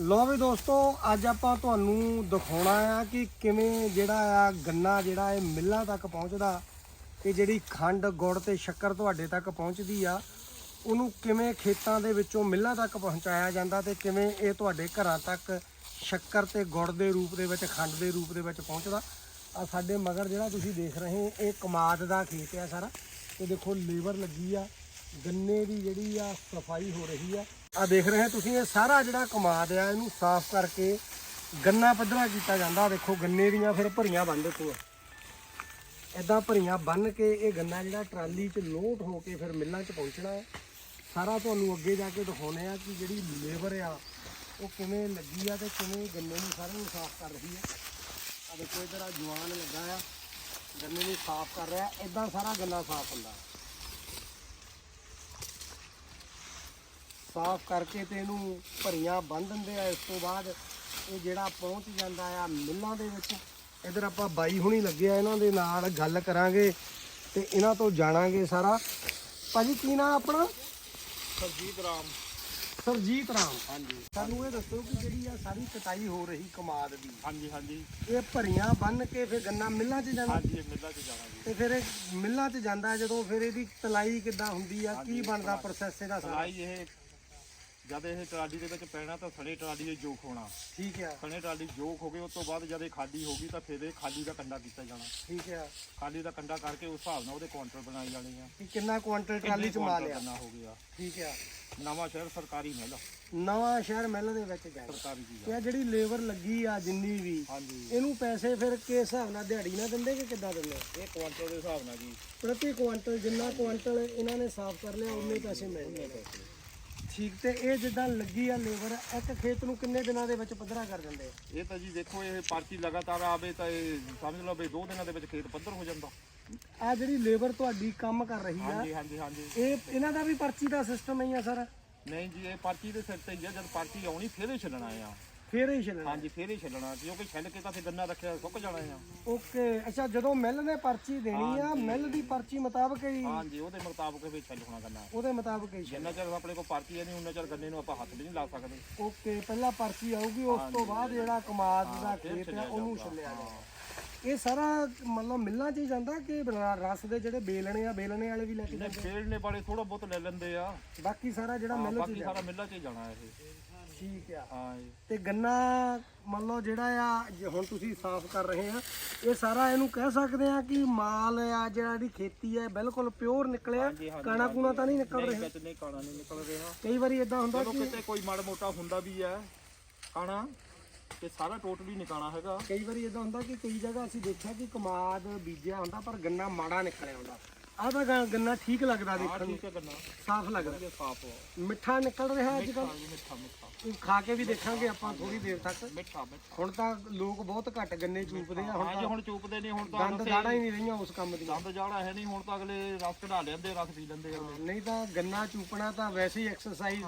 ਲੋ ਵੀ ਦੋਸਤੋ, ਅੱਜ ਆਪਾਂ ਤੁਹਾਨੂੰ ਦਿਖਾਉਣਾ ਆ ਕਿ ਕਿਵੇਂ ਜਿਹੜਾ ਆ ਗੰਨਾ ਜਿਹੜਾ ਇਹ ਮਿੱਲਾਂ ਤੱਕ ਪਹੁੰਚਦਾ ਤੇ ਜਿਹੜੀ ਖੰਡ, ਗੁੜ ਤੇ ਸ਼ੱਕਰ ਤੁਹਾਡੇ ਤੱਕ ਪਹੁੰਚਦੀ ਆ, ਉਹਨੂੰ ਕਿਵੇਂ ਖੇਤਾਂ ਦੇ ਵਿੱਚੋਂ ਮਿੱਲਾਂ ਤੱਕ ਪਹੁੰਚਾਇਆ ਜਾਂਦਾ ਤੇ ਕਿਵੇਂ ਇਹ ਤੁਹਾਡੇ ਘਰਾਂ ਤੱਕ ਸ਼ੱਕਰ ਤੇ ਗੁੜ ਦੇ ਰੂਪ ਦੇ ਵਿੱਚ, ਖੰਡ ਦੇ ਰੂਪ ਦੇ ਵਿੱਚ ਪਹੁੰਚਦਾ। ਆ ਸਾਡੇ ਮਗਰ ਜਿਹੜਾ ਤੁਸੀਂ ਦੇਖ ਰਹੇ ਇਹ ਕਮਾਦ ਦਾ ਖੇਤ ਆ ਸਾਰਾ। ਤੇ ਦੇਖੋ, ਲੇਬਰ ਲੱਗੀ ਆ, ਗੰਨੇ ਦੀ ਜਿਹੜੀ ਆ ਸਫ਼ਾਈ ਹੋ ਰਹੀ ਆ। ਆ ਦੇਖ ਰਹੇ ਤੁਸੀਂ, ਇਹ ਸਾਰਾ ਜਿਹੜਾ ਕਮਾਦ ਆ, ਇਹਨੂੰ ਸਾਫ਼ ਕਰਕੇ ਗੰਨਾ ਪੱਧਰਾ ਕੀਤਾ ਜਾਂਦਾ। ਦੇਖੋ, ਗੰਨੇ ਦੀਆਂ ਫਿਰ ਭਰੀਆਂ ਬੰਨ ਦਿੱਤੀਆਂ। ਇਦਾਂ ਭਰੀਆਂ ਬੰਨ ਕੇ ਇਹ ਗੰਨਾ ਜਿਹੜਾ ਟਰਾਲੀ 'ਚ ਲੋਡ ਹੋ ਕੇ ਫਿਰ ਮਿੱਲਾਂ 'ਚ ਪਹੁੰਚਣਾ ਹੈ। ਸਾਰਾ ਤੁਹਾਨੂੰ ਅੱਗੇ ਜਾ ਕੇ ਦਿਖਾਉਣੇ ਆ ਕਿ ਜਿਹੜੀ ਲੇਬਰ ਆ, ਉਹ ਕਿਵੇਂ ਲੱਗੀ ਆ ਤੇ ਕਿਵੇਂ ਗੰਨੇ ਨੂੰ ਸਾਰਿਆਂ ਨੂੰ ਸਾਫ਼ ਕਰ ਰਹੀ ਆ। ਆ ਦੇਖੋ, ਇਧਰ ਆ ਜਵਾਨ ਲੱਗਾ ਆ, ਗੰਨੇ ਨੂੰ ਸਾਫ਼ ਕਰ ਰਿਹਾ। ਇਦਾਂ ਸਾਰਾ ਗੰਨਾ ਸਾਫ਼ ਹੁੰਦਾ। ਸਾਫ਼ ਕਰਕੇ ਤੇ ਇਹਨੂੰ ਭਰੀਆਂ ਬੰਨ ਦਿੰਦੇ ਆ। ਇਸ ਤੋਂ ਬਾਅਦ ਇਹ ਜਿਹੜਾ ਪਹੁੰਚ ਜਾਂਦਾ ਆ ਮਿੱਲਾਂ ਦੇ ਵਿੱਚ ਇਧਰ ਆਪਾਂ ਬਾਈ ਹੁਣੀ ਲੱਗੇ ਆ ਇਹਨਾਂ ਦੇ ਨਾਲ ਗੱਲ ਕਰਾਂਗੇ ਤੇ ਇਹਨਾਂ ਤੋਂ ਜਾਣਾਂਗੇ ਸਾਰਾ। ਭਾਜੀ ਕੀ ਨਾਮ ਆਪਣਾ? ਸਰਜੀਤ ਰਾਮ। ਸਰਜੀਤ ਰਾਮ। ਹਾਂਜੀ। ਸਾਨੂੰ ਇਹ ਦੱਸੋ ਕਿ ਜਿਹੜੀ ਆ ਸਾਰੀ ਕਟਾਈ ਹੋ ਰਹੀ ਕਮਾਦ ਦੀ ਹਾਂਜੀ ਹਾਂਜੀ। ਇਹ ਭਰੀਆਂ ਬੰਨ ਕੇ ਫਿਰ ਗੰਨਾ ਮਿੱਲਾਂ 'ਚ ਜਾਂਦਾ ਹਾਂਜੀ ਇਹ ਮੇਲਾ 'ਚ ਜਾਣਾ ਜੀ। ਤੇ ਫਿਰ ਇਹ ਮਿੱਲਾਂ 'ਚ ਜਾਂਦਾ ਜਦੋਂ ਫਿਰ ਇਹਦੀ ਤਲਾਈ ਕਿੱਦਾਂ ਹੁੰਦੀ ਆ? ਕੀ ਬਣਦਾ ਪ੍ਰੋਸੈਸ ਇਹਦਾ ਸਾਰਾ? ਸਲਾਈ ਇਹ ਜਦ ਇਹ ਟਰਾਲੀ ਦੇ ਵਿੱਚ ਪੈਣਾ ਤਾਂ ਸਣੇ ਟਰਾਲੀ ਦੇ ਜੋਖ ਹੋਣਾ। ਠੀਕ ਆ। ਸਣੇ ਟਰਾਲੀ ਜੋਖ ਹੋ ਗਏ ਉਸ ਤੋਂ ਬਾਅਦ ਜਦ ਇਹ ਖਾਲੀ ਹੋ ਗਈ ਤਾਂ ਫਿਰ ਇਹ ਖਾਲੀ ਦਾ ਕੰਡਾ ਕੀਤਾ ਜਾਣਾ। ਠੀਕ ਆ। ਖਾਲੀ ਦਾ ਕੰਡਾ ਕਰਕੇ ਉਸ ਹਿਸਾਬ ਨਾਲ ਉਹਦੇ ਕੁਆਂਟਲ ਬਣਾਏ ਜਾਣੇ ਆ। ਕਿ ਕਿੰਨਾ ਕੁਆਂਟਲ ਟਰਾਲੀ 'ਚ ਮਾਲ ਆ ਹੋ ਗਿਆ। ਠੀਕ ਆ। ਨਵਾਂ ਸ਼ਹਿਰ ਸਰਕਾਰੀ ਮਿਲ ਨਵਾਂ ਸ਼ਹਿਰ ਮਿਲ ਦੇ ਵਿੱਚ ਜਾਣਾ। ਸਰਕਾਰੀ ਚੀਜ਼ ਤੇ ਜਿਹੜੀ ਲੇਬਰ ਲੱਗੀ ਆ ਜਿੰਨੀ ਵੀ ਹਾਂਜੀ। ਇਹਨੂੰ ਪੈਸੇ ਫਿਰ ਕਿਸ ਹਿਸਾਬ ਨਾਲ ਦਿਹਾੜੀ ਨਾਲ ਦਿੰਦੇ ਕਿ ਕਿੱਦਾਂ ਦਿੰਦੇ? ਇਹ ਕੁਆਂਟਲ ਦੇ ਹਿਸਾਬ ਨਾਲ ਜੀ। ਪ੍ਰਤੀ ਕੁਆਂਟਲ ਜਿੰਨਾ ਕੁਆਂਟਲ ਇਹਨਾਂ ਨੇ ਸਾਫ਼ ਕਰ ਲਿਆ ਉਨੇ ਪੈਸੇ ਮਿਲਦੇ ਨੇ। ਠੀਕ ਤੇ ਇਹ ਜਿੱਦਾਂ ਲੱਗੀ ਆ ਲੇਬਰ ਇੱਕ ਖੇਤ ਨੂੰ ਕਿੰਨੇ ਦਿਨਾਂ ਦੇ ਵਿੱਚ ਪੱਧਰਾ ਕਰ ਦਿੰਦੇ? ਆ ਇਹ ਤਾਂ ਜੀ ਦੇਖੋ ਇਹ ਪਰਚੀ ਲਗਾਤਾਰ ਆਵੇ ਤਾਂ ਇਹ ਸਮਝ ਲਓ ਵੀ ਦੋ ਦਿਨਾਂ ਦੇ ਵਿੱਚ ਖੇਤ ਪੱਧਰ ਹੋ ਜਾਂਦਾ। ਆ ਜਿਹੜੀ ਲੇਬਰ ਤੁਹਾਡੀ ਕੰਮ ਕਰ ਰਹੀ ਆ ਹਾਂਜੀ ਹਾਂਜੀ ਹਾਂਜੀ। ਇਹ ਇਹਨਾਂ ਦਾ ਵੀ ਪਰਚੀ ਦਾ ਸਿਸਟਮ ਹੀ ਆ ਸਰ? ਨਹੀਂ ਜੀ ਇਹ ਪਰਚੀ ਦੇ ਸਿਰ ਤੇ ਹੀ ਆ ਜਦ ਪਰਚੀ ਆਉਣੀ ਫਿਰ ਹੀ ਛੱਡਣਾ ਆ। ਫੇਰ ਹੀ ਛੱਡਣਾ। ਹਾਂਜੀ ਫਿਰ ਹੀ ਛੱਡਣਾ। ਕਿਉਂਕਿ ਛੱਡ ਕੇ ਤਾਂ ਫਿਰ ਗੰਨਾ ਰੱਖਿਆ ਸੁੱਕ ਜਾਣਾ ਆ। ਓਕੇ ਅੱਛਾ ਜਦੋਂ ਮਿਲ ਨੇ ਪਰਚੀ ਦੇਣੀ ਆ ਮਿਲ ਦੀ ਪਰਚੀ ਮੁਤਾਬਕ ਹੀ ਹਾਂਜੀ ਉਹਦੇ ਮੁਤਾਬਕ ਫਿਰ ਛੱਡ ਹੋਣਾ ਗੰਨਾ। ਉਹਦੇ ਮੁਤਾਬਕ ਹੀ ਜਿੰਨਾ ਚਿਰ ਆਪਣੇ ਕੋਲ ਪਰਚੀ ਹੈ ਨਹੀਂ ਉਹਨਾਂ ਚਿਰ ਗੰਨੇ ਨੂੰ ਆਪਾਂ ਹੱਥ ਵੀ ਨਹੀਂ ਲਾ ਸਕਦੇ। ਓਕੇ ਪਹਿਲਾਂ ਪਰਚੀ ਆਊਗੀ ਉਸ ਤੋਂ ਬਾਅਦ ਜਿਹੜਾ ਕਮਾਦ ਦਾ ਖੇਤ ਆ ਛੱਡਿਆ ਉਹਨੂੰ ਜਾਊਗਾ। ਛੱਲਿਆ ਜਾਏਗਾ ਇਹ ਸਾਰਾ ਮਤਲਬ ਮਿੱਲਾਂ 'ਚ ਹੀ ਜਾਂਦਾ ਕਿ ਰਸ ਦੇ ਜਿਹੜੇ ਬੇਲਣੇ ਆ ਬੇਲਣੇ ਵਾਲੇ ਵੀ ਲੈ ਕੇ ਜਾਂਦੇ ਫੇੜਨੇ ਵਾਲੇ ਥੋੜਾ ਬਹੁਤ ਲੈ ਲੈਂਦੇ ਆ। ਬਾਕੀ ਸਾਰਾ ਜਿਹੜਾ ਹਾਂ, ਮਿੱਲ 'ਚ ਹੀ ਬਾਕੀ ਸਾਰਾ ਮਿੱਲਾਂ 'ਚ ਹੀ ਜਾਣਾ ਇਹ। ਠੀਕ ਆ। ਹਾਂ ਜੀ। ਤੇ ਗੰਨਾ ਮੰਨ ਲਓ ਜਿਹੜਾ ਆ ਜੇ ਹੁਣ ਤੁਸੀਂ ਸਾਫ਼ ਕਰ ਰਹੇ ਆ ਇਹ ਸਾਰਾ ਇਹਨੂੰ ਕਹਿ ਸਕਦੇ ਆ ਕਿ ਮਾਲ ਆ ਜਿਹੜਾ ਦੀ ਖੇਤੀ ਹੈ ਬਿਲਕੁਲ ਪਿਓਰ ਨਿਕਲਿਆ। ਹਾਂਜੀ, ਹਾਂਜੀ, ਕਾਣਾ ਕੂਣਾ ਤਾਂ ਨਹੀਂ ਨਿਕਲ ਨਹੀਂ ਰਿਹਾ। ਵਿੱਚ ਨਹੀਂ ਕਾਣਾ ਨਹੀਂ ਨਿਕਲ ਰਿਹਾ। ਕਈ ਵਾਰੀ ਇਦਾਂ ਹੁੰਦਾ ਚਲੋ ਕਿ ਕਿਤੇ ਕੋਈ ਮਾੜਾ ਮੋਟਾ ਹੁੰਦਾ ਵੀ ਹੈ ਕਾਣਾ ਤੇ ਸਾਰਾ ਟੋਟਲੀ ਨਿਕਾਣਾ ਹੈਗਾ। ਕਈ ਵਾਰੀ ਇਦਾਂ ਹੁੰਦਾ ਕਿ ਕਈ ਜਗ੍ਹਾ ਅਸੀਂ ਦੇਖਿਆ ਕਿ ਕਮਾਦ ਬੀਜਿਆ ਹੁੰਦਾ ਪਰ ਗੰਨਾ ਮਾੜਾ ਨਿਕਲਿਆ ਹੁੰਦਾ। ਆਹ ਤਾਂ ਗ- ਗੰਨਾ ਠੀਕ ਲੱਗਦਾ ਦੇਖਣ ਨੂੰ। ਠੀਕ ਹੈ ਗੰਨਾ। ਸਾਫ਼ ਲੱਗਦਾ। ਵਧੀਆ ਸਾਫ਼ ਹੋ ਮਿੱਠਾ ਨਿਕਲ ਰਿਹਾ ਅੱਜ ਮਿੱਠਾ ਕੱਲ ਜੀ ਮਿੱਠਾ ਮਿੱਠਾ। ਖਾ ਕੇ ਵੀ ਦੇਖਾਂਗੇ ਆਪਾਂ ਥੋੜੀ ਦੇਰ ਤੱਕ। ਮਿੱਠਾ ਮਿੱਠਾ। ਹੁਣ ਤਾਂ ਲੋਕ ਬਹੁਤ ਘੱਟ ਗੰਨੇ ਚੂਪਦੇ ਆ ਹੁਣ ਤਾਂ ਹੁਣ ਚੂਪਦੇ ਨਹੀਂ ਹੁਣ ਤਾਂ ਦੰਦ ਦਾੜਾ ਹੀ ਨਹੀਂ ਰਹੀਆਂ ਉਸ ਕੰਮ ਦੀਆਂ। ਦੰਦ ਜਾੜਾ ਹੈ ਨਹੀਂ ਹੁਣ ਤਾਂ ਅਗਲੇ ਰਸ ਕਢਾ ਲੈਂਦੇ ਰਸ ਪੀ ਲੈਂਦੇ ਨਹੀਂ ਤਾਂ ਗੰਨਾ ਚੂਪਣਾ ਤਾਂ ਵੈਸੇ ਹੀ ਐਕਸਰਸਾਈਜ਼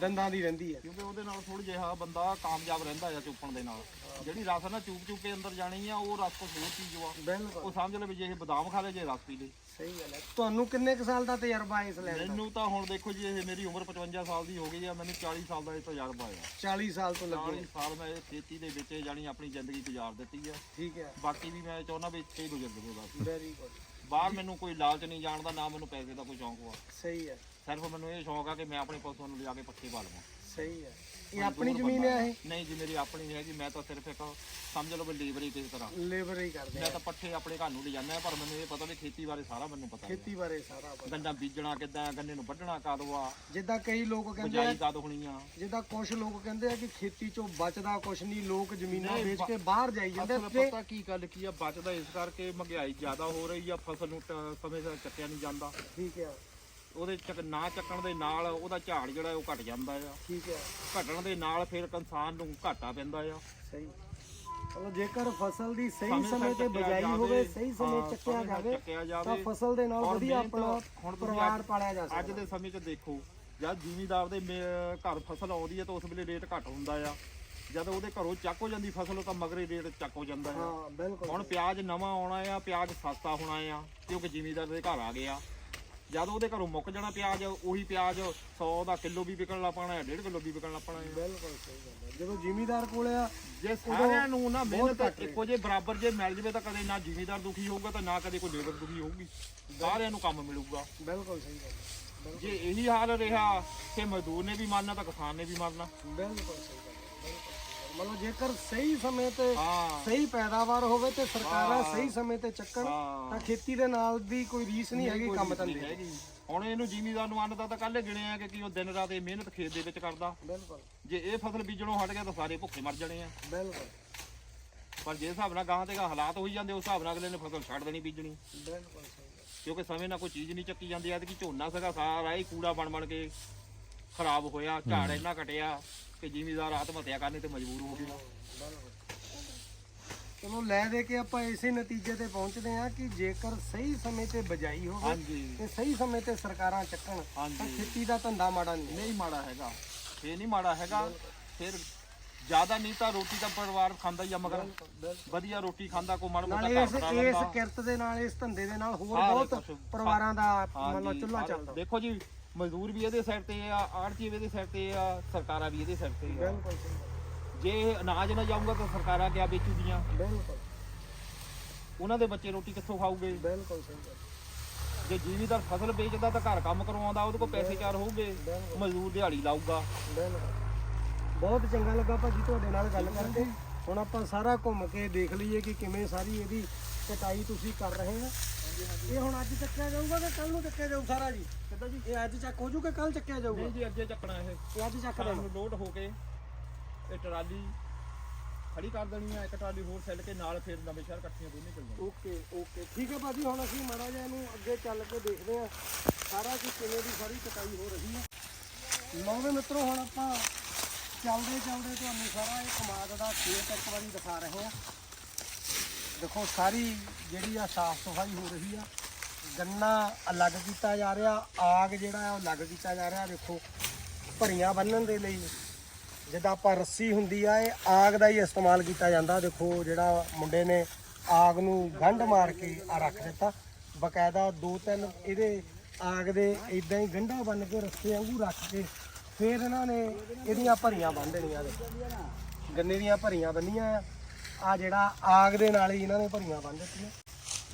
ਦੰਦਾਂ ਦੀ ਰਹਿੰਦੀ ਹੈ। ਕਿਉਂਕਿ ਉਹਦੇ ਨਾਲ ਥੋੜੀ ਜਿਹਾ ਬੰਦਾ ਕਾਮਯਾਬ ਰਹਿੰਦਾ ਆ ਚੂਪਣ ਦੇ ਨਾਲ। ਜਿਹੜੀ ਰਸ ਨਾ ਚੂਪ ਚੂਪ ਕੇ ਅੰਦਰ ਜਾਣੀ ਆ ਉਹ ਰਸ ਕੋ ਹੋਰ ਚੀਜ਼ ਵਾ। ਬਿਲਕੁਲ। ਉਹ ਸਮਝ ਲੈ ਵੀ ਜੇ ਇਹ ਬਦਾਮ ਖਾ ਲੇ ਜੇ ਰਸ ਪੀ ਲੇ ਸਹੀ ਗੱਲ ਹੈ। ਤੁਹਾਨੂੰ ਕਿੰਨੇ ਕੁ ਸਾਲ ਦਾ ਤਜਰਬਾ ਹੈ ਇਸ ਲੈਣ ਦਾ? ਮੈਨੂੰ ਤਾਂ ਹੁਣ ਦੇਖੋ ਜੀ ਇਹ ਮੇਰੀ ਉਮਰ 55 ਸਾਲ ਦੀ ਹੋ ਗਈ ਆ ਮੈਨੂੰ 40 ਸਾਲ ਦਾ ਇਹ ਤਜਰਬਾ ਆ। 40 ਸਾਲ ਤੋਂ ਲੱਗੇ। 40 ਸਾਲ ਮੈਂ ਇਹ ਖੇਤੀ ਦੇ ਵਿੱਚ ਜਾਣੀ ਆਪਣੀ ਜ਼ਿੰਦਗੀ ਗੁਜ਼ਾਰ ਦਿੱਤੀ ਆ। ਠੀਕ ਹੈ। ਬਾਕੀ ਵੀ ਮੈਂ ਚਾਹੁੰਦਾ ਵੀ ਇੱਥੇ ਹੀ ਗੁਜ਼ਰ ਜਾਵੇ ਬਸ। ਵੈਰੀ ਗੁੱਡ ਬਾਹਰ ਮੈਨੂੰ ਕੋਈ ਲਾਲਚ ਨਹੀਂ ਜਾਣਦਾ ਨਾ ਮੈਨੂੰ ਪੈਸੇ ਦਾ ਕੋਈ ਸ਼ੌਂਕ ਵਾ ਸਹੀ ਹੈ। ਸਿਰਫ ਮੈਨੂੰ ਇਹ ਸ਼ੌਂਕ ਆ ਕਿ ਮੈਂ ਆਪਣੇ ਪਸ਼ੂਆਂ ਨੂੰ ਲਿਜਾ ਕੇ ਪੱਠੇ ਪਾ ਲਵਾਂ। ਸਹੀ ਹੈ। ਇਹ ਆਪਣੀ ਜ਼ਮੀਨ ਹੈ ਇਹ। ਨਹੀਂ ਜੀ ਮੇਰੀ ਆਪਣੀ ਨਹੀਂ ਹੈਗੀ ਮੈਂ ਤਾਂ ਸਿਰਫ ਇੱਕ ਸਮਝ ਲਓ ਵੀ ਲੇਬਰ ਹੀ ਕਿਸੇ ਤਰ੍ਹਾਂ। ਲੇਬਰ ਹੀ ਕਰਦੇ ਮੈਂ ਆ। ਤਾਂ ਪੱਠੇ ਆਪਣੇ ਘਰ ਨੂੰ ਲਿਜਾਣਾ ਪਰ ਮੈਨੂੰ ਇਹ ਪਤਾ ਵੀ ਖੇਤੀ ਬਾਰੇ ਸਾਰਾ ਮੈਨੂੰ ਪਤਾ ਹੈ ਖੇਤੀ ਬਾਰੇ ਸਾਰਾ ਪਤਾ। ਗੰਨਾ ਬੀਜਣਾ ਕਿੱਦਾਂ ਗੰਨੇ ਨੂੰ ਵੱਢਣਾ ਕਦੋਂ ਆ? ਜਿੱਦਾਂ ਕਈ ਲੋਕ ਕਹਿੰਦੇ ਆ ਬਜਾਈ ਕਦ ਹੋਣੀ ਆ? ਜਿੱਦਾਂ ਕੁਝ ਲੋਕ ਕਹਿੰਦੇ ਆ ਕਿ ਖੇਤੀ ਚੋਂ ਬਚਦਾ ਕੁਝ ਨਹੀਂ ਲੋਕ ਜ਼ਮੀਨਾਂ ਨਹੀਂ, ਵੇਚ ਕੇ ਬਾਹਰ ਜਾਈ ਜਾਂਦੇ ਅਸਲ ਤੇ ਪਤਾ ਕੀ ਗੱਲ ਕੀ ਆ ਬਚਦਾ ਇਸ ਕਰਕੇ ਮਹਿੰਗਾਈ ਜ਼ਿਆਦਾ ਹੋ ਰਹੀ ਆ ਫਸਲ ਨੂੰ ਟ- ਸਮੇਂ ਸਿਰ ਚੱਕਿਆ ਨਹੀਂ ਜਾਂਦਾ। ਠੀਕ ਹੈ ਉਹਦੇ ਚੱਕ ਨਾ ਚੱਕਣ ਦੇ ਨਾਲ ਉਹਦਾ ਝਾੜ ਜਿਹੜਾ ਉਹ ਘਟ ਜਾਂਦਾ ਆ। ਠੀਕ ਹੈ। ਘਟਣ ਦੇ ਨਾਲ ਫਿਰ ਕਿਸਾਨ ਨੂੰ ਘਾਟਾ ਪੈਂਦਾ ਆ। ਸਹੀ। ਚਲੋ ਜੇਕਰ ਫਸਲ ਦੀ ਸਹੀ ਸਮੇਂ ਤੇ ਬਿਜਾਈ ਹੋਵੇ ਸਹੀ ਸਮੇਂ ਹਾਂ, ਚੱਕਿਆ ਜਾਵੇ ਤਾਂ ਫਸਲ ਦੇ ਨਾਲ ਵਧੀਆ ਆਪਣਾ ਹੁਣ ਪਰਿਵਾਰ ਅੱਜ- ਪਾਲਿਆ ਜਾ ਅੱਜ ਸਕਦਾ ਦੇ ਸਮੇਂ 'ਚ ਦੇਖੋ ਜਦ ਜ਼ਿਮੀਦਾਰ ਦੇ ਘਰ ਫਸਲ ਆਉਂਦੀ ਹੈ ਤਾਂ ਉਸ ਵੇਲੇ ਰੇਟ ਘੱਟ ਹੁੰਦਾ ਆ। ਜਦ ਉਹਦੇ ਘਰੋਂ ਚੱਕ ਹੋ ਜਾਂਦੀ ਫਸਲ ਤਾਂ ਮਗਰੇ ਰੇਟ ਚੱਕ ਹੋ ਜਾਂਦਾ ਆ। ਹਾਂ ਬਿਲਕੁਲ ਹੁਣ ਪਿਆਜ਼ ਨਵਾਂ ਆਉਣਾ ਆ ਪਿਆਜ਼ ਸਸਤਾ ਹੋਣਾ ਆ ਕਿਉਂਕਿ ਜ਼ਿਮੀਦਾਰ ਦੇ ਘਰ ਆ ਗਿਆ। ਜਦ ਉਹਦੇ ਘਰੋਂ ਮੁੱਕ ਜਾਣਾ ਪਿਆਜ਼ ਉਹੀ ਪਿਆਜ਼ 100 ਦਾ ਕਿਲੋ ਵੀ ਵਿਕਣ ਲੱਗ ਪੈਣਾ 1.5 ਕਿਲੋ ਵੀ ਵਿਕਣ ਲੱਗ ਪੈਣਾ ਹੈ। ਬਿਲਕੁਲ ਸਹੀ ਗੱਲ ਹੈ। ਜਦੋਂ ਜ਼ਿਮੀਦਾਰ ਕੋਲ ਆ ਜੇ ਸਾਰਿਆਂ ਨੂੰ ਨਾ ਮਿਹਨਤ। ਇੱਕੋ ਜੇ ਬਰਾਬਰ ਜੇ ਮਿਲ ਜਵੇ ਤਾਂ ਕਦੇ ਨਾ ਜ਼ਿਮੀਦਾਰ ਦੁਖੀ ਹੋਊਗਾ ਤਾਂ ਨਾ ਕਦੇ ਕੋਈ ਲੇਬਰ ਦੁਖੀ ਹੋਊਗੀ। ਸਾਰਿਆਂ ਨੂੰ ਕੰਮ ਮਿਲੂਗਾ। ਬਿਲਕੁਲ ਸਹੀ ਗੱਲ ਹੈ। ਜੇ ਇਹੀ ਹਾਲ ਰਿਹਾ ਤੇ ਮਜ਼ਦੂਰ ਨੇ ਵੀ ਮਰਨਾ ਤਾਂ ਕਿਸਾਨ ਨੇ ਵੀ ਮਰਨਾ। ਬਿਲਕੁਲ ਸਹੀ ਗੱਲ ਮਤਲਬ ਜੇਕਰ ਸਹੀ ਸਮੇਂ ਤੇ ਹਾਂ। ਸਹੀ ਪੈਦਾਵਾਰ ਹੋਵੇ ਤੇ ਸਰਕਾਰਾਂ ਹਾਂ। ਸਹੀ ਸਮੇਂ ਤੇ ਚੱਕਣ ਹਾਂ। ਤਾਂ ਖੇਤੀ ਦੇ ਨਾਲ ਦੀ ਕੋਈ ਰੀਸ ਨਹੀਂ ਹੈਗੀ ਕੋਈ ਕੰਮ ਰੀਸ ਨਹੀਂ ਧੰਦੇ ਦੀ। ਹੈਗੀ। ਹੁਣ ਇਹਨੂੰ ਜ਼ਿਮੀਦਾਰ ਨੂੰ ਅੰਨ ਦਾ ਤਾਂ ਕੱਲ ਗਿਣਿਆ ਆ ਕਿ ਕੀ ਉਹ ਦਿਨ ਰਾਤ ਇਹ ਮਿਹਨਤ ਖੇਤ ਦੇ ਵਿੱਚ ਕਰਦਾ। ਬਿਲਕੁਲ। ਜੇ ਇਹ ਫਸਲ ਬੀਜਣੋਂ ਹਟ ਗਿਆ ਤਾਂ ਸਾਰੇ ਭੁੱਖੇ ਮਰ ਜਾਣੇ ਆ। ਬਿਲਕੁਲ। ਪਰ ਜੇ ਹਿਸਾਬ ਨਾਲ ਗਾਹਾਂ ਤੇ ਗਾਹਾਂ ਹਾਲਾਤ ਹੋਈ ਜਾਂਦੇ ਉਸ ਹਿਸਾਬ ਨਾਲ ਅਗਲੇ ਨੇ ਫਸਲ ਛੱਡ ਦੇਣੀ ਬੀਜਣੀ। ਬਿਲਕੁਲ ਸਹੀ ਗੱਲ। ਕਿਉਂਕਿ ਸਮੇਂ ਨਾਲ ਕੋਈ ਚੀਜ਼ ਨਹੀਂ ਚੱਕੀ ਜਾਂਦੀ ਐ ਕਿ ਝੋਨਾ ਸੀਗਾ ਸਾਰਾ ਹੀ ਕੂੜਾ ਬਣ ਬਣ ਕੇ ਖਰਾਬ ਹੋਇਆ ਝਾੜ ਇੰਨਾ ਘਟਿਆ ਕਿ ਜ਼ਿਮੀਦਾਰ ਆਤਮ ਹੱਤਿਆ ਕਰਨੇ ਤੇ ਮਜਬੂਰ ਹੋ ਗਿਆ ਚਲੋ ਲੈ ਦੇ ਕੇ ਆਪਾਂ ਇਸੇ ਨਤੀਜੇ ਤੇ ਪਹੁੰਚਦੇ ਹਾਂ ਕਿ ਜੇਕਰ ਸਹੀ ਸਮੇਂ ਤੇ ਬਜਾਈ ਹੋਵੇ ਹਾਂਜੀ। ਤੇ ਸਹੀ ਸਮੇਂ ਤੇ ਸਰਕਾਰਾਂ ਚੱਕਣ ਤਾਂ ਹਾਂਜੀ। ਖੇਤੀ ਦਾ ਧੰਦਾ ਮਾੜਾ ਨਹੀਂ ਨਹੀਂ ਮਾੜਾ ਹੈਗਾ। ਇਹ ਨਹੀਂ ਮਾੜਾ ਹੈਗਾ। ਫਿਰ ਜ਼ਿਆਦਾ ਨਹੀਂ ਤਾਂ ਰੋਟੀ ਤਾਂ ਪਰਿਵਾਰ ਖਾਂਦਾ ਹੀ ਆ ਮਗਰ। ਵਧੀਆ ਰੋਟੀ ਖਾਂਦਾ ਕੋ ਮਾੜਾ ਮੋਟਾ ਨਾਲੇ ਘਰ ਇਸ ਬਣਾ ਇਸ ਲੈਂਦਾ ਕਿਰਤ ਦੇ ਨਾਲ ਇਸ ਧੰਦੇ ਦੇ ਨਾਲ ਹੋਰ ਸਾਰੇ ਬਹੁਤ ਕੁਛ। ਪਰਿਵਾਰਾਂ ਦਾ ਮਤਲਬ ਹਾਂਜੀ, ਚੁੱਲ੍ਹਾ ਸਾਰੇ- ਚੱਲਦਾ। ਦੇਖੋ ਜੀ ਮਜ਼ਦੂਰ ਵੀ ਇਹਦੇ ਸਾਈਡ ਤੇ ਆ ਆੜਤੀ ਵੀ ਇਹਦੇ ਸਾਈਡ ਤੇ ਆ ਸਰਕਾਰਾਂ ਵੀ ਇਹਦੇ ਸਾਈਡ ਤੇ ਆ। ਬਿਲਕੁਲ ਜੇ ਅਨਾਜ ਨਾ ਜਾਊਗਾ ਤਾਂ ਸਰਕਾਰਾਂ ਕਿਆ ਵੇਚੂਗੀਆਂ? ਬਿਲਕੁਲ। ਉਹਨਾਂ ਦੇ ਬੱਚੇ ਰੋਟੀ ਕਿੱਥੋਂ ਖਾਊਗੇ? ਬਿਲਕੁਲ ਸਹੀ ਗੱਲ ਜੇ ਜੀਵੀਦਾਰ ਫਸਲ ਵੇਚਦਾ ਤਾਂ ਘਰ ਕੰਮ ਕਰਵਾਉਂਦਾ ਉਹਦੇ ਕੋਲ ਪੈਸੇ ਚਾਰ ਹੋਊਗੇ। ਮਜ਼ਦੂਰ ਦਿਹਾੜੀ ਲਾਊਗਾ। ਬਿਲਕੁਲ। ਬਹੁਤ ਚੰਗਾ ਲੱਗਾ ਭਾਜੀ ਤੁਹਾਡੇ ਨਾਲ ਗੱਲ ਕਰਕੇ। ਹੁਣ ਆਪਾਂ ਸਾਰਾ ਘੁੰਮ ਕੇ ਦੇਖ ਲਈਏ ਕਿ ਕਿਵੇਂ ਸਾਰੀ ਇਹਦੀ ਕਟਾਈ ਤੁਸੀਂ ਕਰ ਰਹੇ ਆ ਇਹ ਹੁਣ ਅੱਜ ਚੱਕਿਆ ਜਾਊਗਾ ਕਿ ਕੱਲ ਨੂੰ ਚੱਕਿਆ ਜਾਊ ਸਾਰਾ ਜੀ। ਕਿੱਦਾਂ ਜੀ? ਇਹ ਅੱਜ ਚੱਕ ਹੋ ਜੂਗਾ ਕੱਲ ਚੱਕਿਆ ਜਾਊਗਾ? ਨਹੀਂ ਜੀ ਅੱਗੇ ਚੱਕਣਾ ਇਹ। ਇਹ ਅੱਜ ਚੱਕ ਦੇਣਾ। ਨੂੰ ਲੋਡ ਹੋ ਕੇ ਇਹ ਟਰਾਲੀ ਖੜੀ ਕਰ ਦੇਣੀ ਆ ਇੱਕ ਟਰਾਲੀ ਹੋਰ ਸੈੱਲ ਕੇ ਨਾਲ ਫਿਰ ਨਵੇਂ ਸ਼ਹਿਰ ਇਕੱਠੀਆਂ ਦੋਨੇ ਚੱਲ ਜਾਣਗੀਆਂ। Okay okay. ਠੀਕ ਹੈ ਭਾਜੀ ਹੁਣ ਅਸੀਂ ਮਾੜਾ ਜਿਹਾ ਇਹਨੂੰ ਅੱਗੇ ਚੱਲ ਕੇ ਦੇਖਦੇ ਹਾਂ ਸਾਰਾ ਕੁਝ ਕਿਵੇਂ ਦੀ ਸਾਰੀ ਕਟਾਈ ਹੋ ਰਹੀ ਹੈ ਲਓ ਵੀ ਮਿੱਤਰੋ ਹੁਣ ਆਪਾਂ ਚੱਲਦੇ ਚੱਲਦੇ ਤੁਹਾਨੂੰ ਸਾਰਾ ਇਹ ਕਮਾਦ ਦਾ ਖੇਤ ਇੱਕ ਵਾਰੀ ਦਿਖਾ ਰਹੇ ਹਾਂ ਦੇਖੋ, ਸਾਰੀ ਜਿਹੜੀ ਆ ਸਾਫ਼ ਸਫ਼ਾਈ ਹੋ ਰਹੀ ਆ, ਗੰਨਾ ਅਲੱਗ ਕੀਤਾ ਜਾ ਰਿਹਾ, ਆਗ ਜਿਹੜਾ ਹੈ ਉਹ ਅਲੱਗ ਕੀਤਾ ਜਾ ਰਿਹਾ, ਦੇਖੋ, ਭਰੀਆਂ ਬੰਨਣ ਦੇ ਲਈ। ਜਿੱਦਾਂ ਆਪਾਂ ਰੱਸੀ ਹੁੰਦੀ ਆ, ਇਹ ਆਗ ਦਾ ਹੀ ਇਸਤੇਮਾਲ ਕੀਤਾ ਜਾਂਦਾ। ਦੇਖੋ, ਜਿਹੜਾ ਮੁੰਡੇ ਨੇ ਆਗ ਨੂੰ ਗੰਢ ਮਾਰ ਕੇ ਆ ਰੱਖ ਦਿੱਤਾ। ਬਕਾਇਦਾ ਦੋ ਤਿੰਨ ਇਹਦੇ ਆਗ ਦੇ ਇਦਾਂ ਹੀ ਗੰਢਾ ਬੰਨ ਕੇ ਰੱਸੇ ਵਾਂਗੂ ਰੱਖ ਕੇ ਫਿਰ ਇਹਨਾਂ ਨੇ ਇਹਦੀਆਂ ਭਰੀਆਂ ਬੰਨ ਦੇਣੀਆਂ ਗੰਨੇ ਦੀਆਂ ਭਰੀਆਂ ਬੰਨੀਆਂ ਆ। ਆ ਜਿਹੜਾ ਆਗ ਦੇ ਨਾਲ ਹੀ ਇਹਨਾਂ ਨੇ ਭਰੀਆਂ ਬੰਨ ਦਿੱਤੀਆਂ।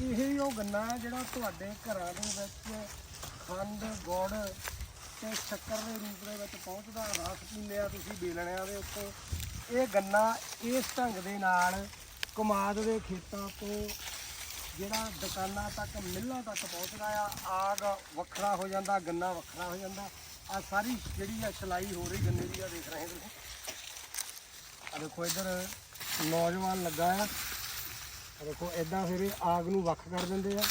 ਇਹ ਹੀ ਉਹ ਗੰਨਾ ਹੈ ਜਿਹੜਾ ਤੁਹਾਡੇ ਘਰਾਂ ਦੇ ਵਿੱਚ ਖੰਡ, ਗੁੜ ਤੇ ਸ਼ੱਕਰ ਦੇ ਰੂਪ ਦੇ ਵਿੱਚ ਪਹੁੰਚਦਾ, ਰਸ ਪੀਂਦੇ ਆ ਤੁਸੀਂ ਬੇਲਣਿਆਂ ਦੇ ਉੱਤੇ। ਇਹ ਗੰਨਾ ਇਸ ਢੰਗ ਦੇ ਨਾਲ ਕਮਾਦ ਦੇ ਖੇਤਾਂ ਤੋਂ ਜਿਹੜਾ ਦੁਕਾਨਾਂ ਤੱਕ, ਮਿੱਲਾਂ ਤੱਕ ਪਹੁੰਚਦਾ ਆ। ਆਗ ਵੱਖਰਾ ਹੋ ਜਾਂਦਾ, ਗੰਨਾ ਵੱਖਰਾ ਹੋ ਜਾਂਦਾ। ਆ ਸਾਰੀ ਜਿਹੜੀ ਆ ਛਲਾਈ ਹੋ ਰਹੀ ਗੰਨੇ ਦੀ, ਆ ਦੇਖ ਰਹੇ ਤੁਸੀਂ। ਆ ਦੇਖੋ ਇੱਧਰ ਨੌਜਵਾਨ ਲੱਗਾ ਆ। ਦੇਖੋ ਇਦਾਂ ਫਿਰ ਇਹ ਆਗ ਨੂੰ ਵੱਖ ਕਰ ਦਿੰਦੇ ਆ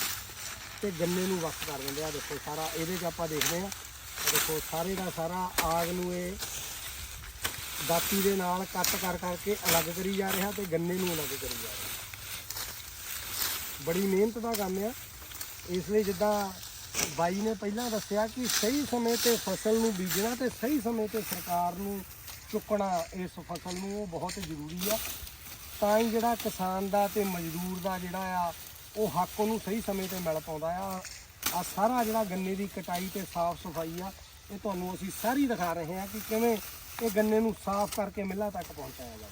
ਤੇ ਗੰਨੇ ਨੂੰ ਵੱਖ ਕਰ ਦਿੰਦੇ ਆ। ਦੇਖੋ, ਸਾਰਾ ਇਹਦੇ 'ਚ ਆਪਾਂ ਦੇਖਦੇ ਆ ਆ। ਦੇਖੋ, ਸਾਰੇ ਦਾ ਸਾਰਾ ਆਗ ਨੂੰ ਇਹ ਦਾਤੀ ਦੇ ਨਾਲ ਕੱਟ ਕਰ ਕਰਕੇ ਅਲੱਗ ਕਰੀ ਜਾ ਰਿਹਾ ਤੇ ਗੰਨੇ ਨੂੰ ਅਲੱਗ ਕਰੀ ਜਾ ਰਿਹਾ। ਬੜੀ ਮਿਹਨਤ ਦਾ ਕੰਮ ਆ। ਇਸ ਲਈ ਜਿੱਦਾਂ ਬਾਈ ਨੇ ਪਹਿਲਾਂ ਦੱਸਿਆ ਕਿ ਸਹੀ ਸਮੇਂ ਤੇ ਫਸਲ ਨੂੰ ਬੀਜਣਾ ਤੇ ਸਹੀ ਸਮੇਂ ਤੇ ਸਰਕਾਰ ਨੂੰ ਚੁੱਕਣਾ ਇਸ ਫਸਲ ਨੂੰ ਉਹ ਬਹੁਤ ਜ਼ਰੂਰੀ ਆ। ਤਾਂ ਹੀ ਜਿਹੜਾ ਕਿਸਾਨ ਦਾ ਤੇ ਮਜ਼ਦੂਰ ਦਾ ਜਿਹੜਾ ਆ, ਉਹ ਹੱਕ ਉਹਨੂੰ ਸਹੀ ਸਮੇਂ ਤੇ ਮਿਲ ਪਾਉਂਦਾ ਆ। ਆ ਸਾਰਾ ਜਿਹੜਾ ਗੰਨੇ ਦੀ ਕਟਾਈ ਤੇ ਸਾਫ਼ ਸਫ਼ਾਈ ਆ, ਇਹ ਤੁਹਾਨੂੰ ਅਸੀਂ ਸਾਰੀ ਦਿਖਾ ਰਹੇ ਹਾਂ ਕਿ ਕਿਵੇਂ ਇਹ ਗੰਨੇ ਨੂੰ ਸਾਫ਼ ਕਰਕੇ ਮਿੱਲਾਂ ਤੱਕ ਪਹੁੰਚਾਇਆ ਜਾਂਦਾ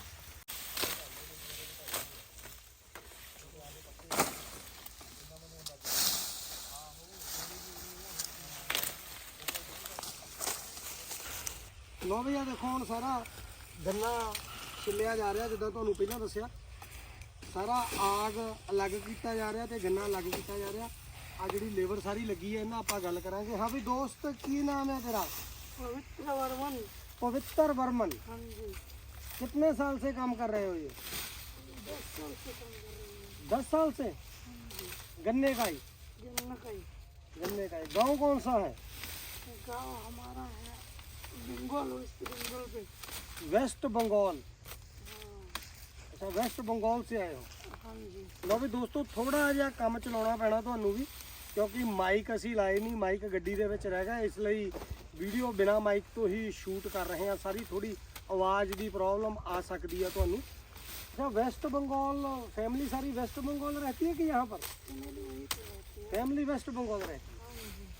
ਲੋ ਭਈਆ ਦੇਖੋ ਹੁਣ ਸਾਰਾ ਗੰਨਾ ਛਿੱਲਿਆ ਜਾ ਰਿਹਾ ਜਿੱਦਾਂ ਤੁਹਾਨੂੰ ਪਹਿਲਾਂ ਦੱਸਿਆ ਸਾਰਾ ਆਗ ਅਲੱਗ ਕੀਤਾ ਜਾ ਰਿਹਾ ਤੇ ਗੰਨਾ ਅਲੱਗ ਕੀਤਾ ਜਾ ਰਿਹਾ ਆ ਜਿਹੜੀ ਲੇਬਰ ਸਾਰੀ ਲੱਗੀ ਹੈ ਇਹਨਾਂ ਆਪਾਂ ਗੱਲ ਕਰਾਂਗੇ ਹਾਂ ਵੀ ਦੋਸਤ ਕੀ ਨਾਮ ਹੈ ਤੇਰਾ पवित्र वर्मन पवित्र वर्मन हाँ जी कितने साल से काम कर रहे हो ये दस साल से काम कर रहे हैं दस साल से गन्ने का ही जन्म का ही गन्ने का ही गांव कौन सा है गाँव हमारा है बंगाल वेस्ट बंगाल पे वेस्ट बंगाल हाँ ਅੱਛਾ ਵੈਸਟ ਬੰਗਾਲ ਸੇ ਆਏ ਹੋ हाँ जी ਲਓ ਵੀ ਦੋਸਤੋ ਥੋੜਾ ਜਿਹਾ ਕੰਮ ਚਲਾਉਣਾ ਪੈਣਾ ਤੁਹਾਨੂੰ ਵੀ ਕਿਉਂਕਿ ਮਾਈਕ ਅਸੀਂ ਲਾਏ ਨਹੀਂ ਮਾਈਕ ਗੱਡੀ ਦੇ ਵਿੱਚ ਰਹਿ ਗਿਆ ਇਸ ਲਈ ਵੀਡੀਓ ਬਿਨਾ ਮਾਈਕ ਤੋਂ ਹੀ ਸ਼ੂਟ ਕਰ ਰਹੇ ਹਾਂ ਸਾਰੀ ਥੋੜੀ ਆਵਾਜ਼ ਦੀ ਪ੍ਰੋਬਲਮ ਆ ਸਕਦੀ ਹੈ ਤੁਹਾਨੂੰ अच्छा वेस्ट बंगाल फैमिली सारी वेस्ट बंगाल रहती है कि यहाँ पर फैमिली वहीं पे रहती है फैमिली वेस्ट बंगाल रहती हाँ जी है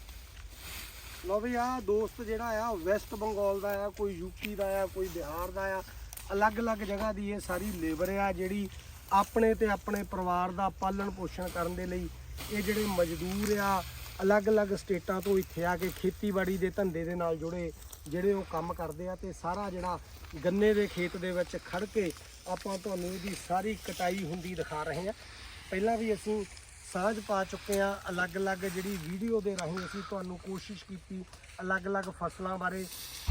ਲਓ ਵੀ ਆ ਦੋਸਤ ਜਿਹੜਾ ਆ ਵੈਸਟ ਬੰਗਾਲ ਦਾ ਆ ਕੋਈ ਯੂਪੀ ਦਾ ਆ ਕੋਈ ਬਿਹਾਰ ਦਾ ਆ ਅਲੱਗ-ਅਲੱਗ ਜਗ੍ਹਾ ਦੀ ਇਹ ਸਾਰੀ ਲੇਬਰ ਆ ਜਿਹੜੀ ਆਪਣੇ ਤੇ ਆਪਣੇ ਪਰਿਵਾਰ ਦਾ ਪਾਲਣ ਪੋਸ਼ਣ ਕਰਨ ਦੇ ਲਈ ਇਹ ਜਿਹੜੇ ਮਜ਼ਦੂਰ ਆ, ਅਲੱਗ-ਅਲੱਗ ਸਟੇਟਾਂ ਤੋਂ ਇੱਥੇ ਆ ਕੇ ਖੇਤੀਬਾੜੀ ਦੇ ਧੰਦੇ ਦੇ ਨਾਲ ਜੁੜੇ ਜਿਹੜੇ ਉਹ ਕੰਮ ਕਰਦੇ ਆ ਤੇ ਸਾਰਾ ਜਿਹੜਾ ਗੰਨੇ ਦੇ ਖੇਤ ਦੇ ਵਿੱਚ ਖੜ ਕੇ ਆਪਾਂ ਤੁਹਾਨੂੰ ਇਹਦੀ ਸਾਰੀ ਕਟਾਈ ਹੁੰਦੀ ਦਿਖਾ ਰਹੇ ਆ। ਪਹਿਲਾਂ ਵੀ ਅਸੀਂ ਸਾਂਝ ਪਾ ਚੁੱਕੇ ਆ, ਅਲੱਗ-ਅਲੱਗ ਜਿਹੜੀ ਵੀਡੀਓ ਦੇ ਰਾਹੀਂ ਅਸੀਂ ਤੁਹਾਨੂੰ ਕੋਸ਼ਿਸ਼ ਕੀਤੀ ਅਲੱਗ-ਅਲੱਗ ਫਸਲਾਂ ਬਾਰੇ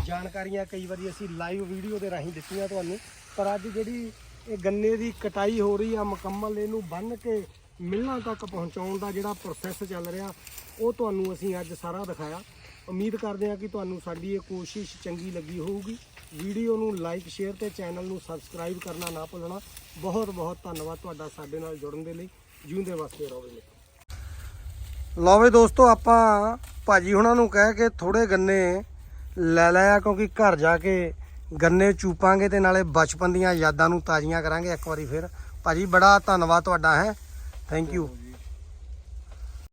ਜਾਣਕਾਰੀਆਂ ਕਈ ਵਾਰੀ ਅਸੀਂ ਲਾਈਵ ਵੀਡੀਓ ਦੇ ਰਾਹੀਂ ਦਿੱਤੀਆਂ ਤੁਹਾਨੂੰ। ਪਰ ਅੱਜ ਜਿਹੜੀ ਇਹ ਗੰਨੇ ਦੀ ਕਟਾਈ ਹੋ ਰਹੀ ਆ, ਮੁਕੰਮਲ ਇਹਨੂੰ ਬੰਨ ਕੇ ਮਿੱਲਾਂ ਤੱਕ ਪਹੁੰਚਾਉਣ ਦਾ ਜਿਹੜਾ ਪ੍ਰੋਸੈਸ ਚੱਲ ਰਿਹਾ, ਉਹ ਤੁਹਾਨੂੰ ਅਸੀਂ ਅੱਜ ਸਾਰਾ ਦਿਖਾਇਆ। ਉਮੀਦ ਕਰਦੇ ਹਾਂ ਕਿ ਤੁਹਾਨੂੰ ਸਾਡੀ ਇਹ ਕੋਸ਼ਿਸ਼ ਚੰਗੀ ਲੱਗੀ ਹੋਊਗੀ। ਵੀਡੀਓ ਨੂੰ ਲਾਈਕ ਸ਼ੇਅਰ ਤੇ ਚੈਨਲ ਨੂੰ ਸਬਸਕ੍ਰਾਈਬ ਕਰਨਾ ਨਾ ਭੁੱਲਣਾ। ਬਹੁਤ ਬਹੁਤ ਧੰਨਵਾਦ ਤੁਹਾਡਾ ਸਾਡੇ ਨਾਲ ਜੁੜਨ ਦੇ ਲਈ। ਜਿਉਂਦੇ ਵਸਦੇ ਰਹੋ ਜੀ। ਲਓ ਵੀ ਦੋਸਤੋ, ਆਪਾਂ ਭਾਜੀ ਹੁਣਾਂ ਨੂੰ ਕਹਿ ਕੇ ਥੋੜੇ ਗੰਨੇ ਲੈ ਲਿਆ ਕਿਉਂਕਿ ਘਰ ਜਾ ਕੇ ਗੰਨੇ ਚੂਪਾਂਗੇ ਤੇ ਨਾਲੇ ਬਚਪਨ ਦੀਆਂ ਯਾਦਾਂ ਨੂੰ ਤਾਜ਼ੀਆਂ ਕਰਾਂਗੇ ਇੱਕ ਵਾਰੀ ਫਿਰ। ਭਾਜੀ, ਬੜਾ ਧੰਨਵਾਦ ਤੁਹਾਡਾ, ਹੈ। Thank you